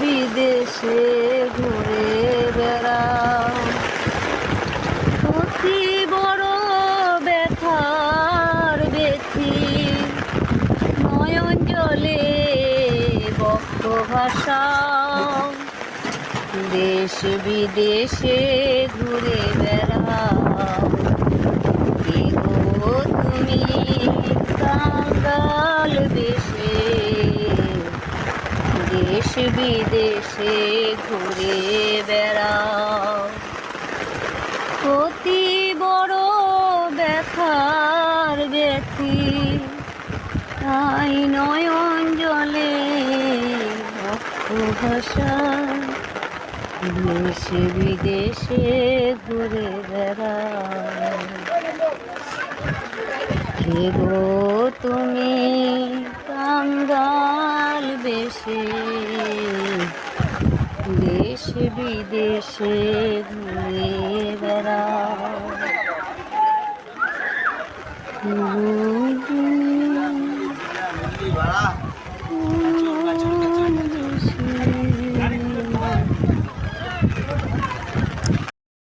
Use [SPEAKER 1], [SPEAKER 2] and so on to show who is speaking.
[SPEAKER 1] বিদেশে ঘুরে বেড়াও। অতি বড় ব্যথার ব্যথি নয়ন জলে বক্ষ ভাষা দেশ বিদেশে ঘুরে বেড়াও। দেশ বিদেশে ঘুরে বেড়াও। অতি বড় ব্যথার ব্যথি, তাই নয়ন জলে ভাষা। দেশে বিদেশে ঘুরে বেড়াও। গো তুমি কাঙ্গাল বেশে দেশ বিদেশে ঘুরে বেড়া।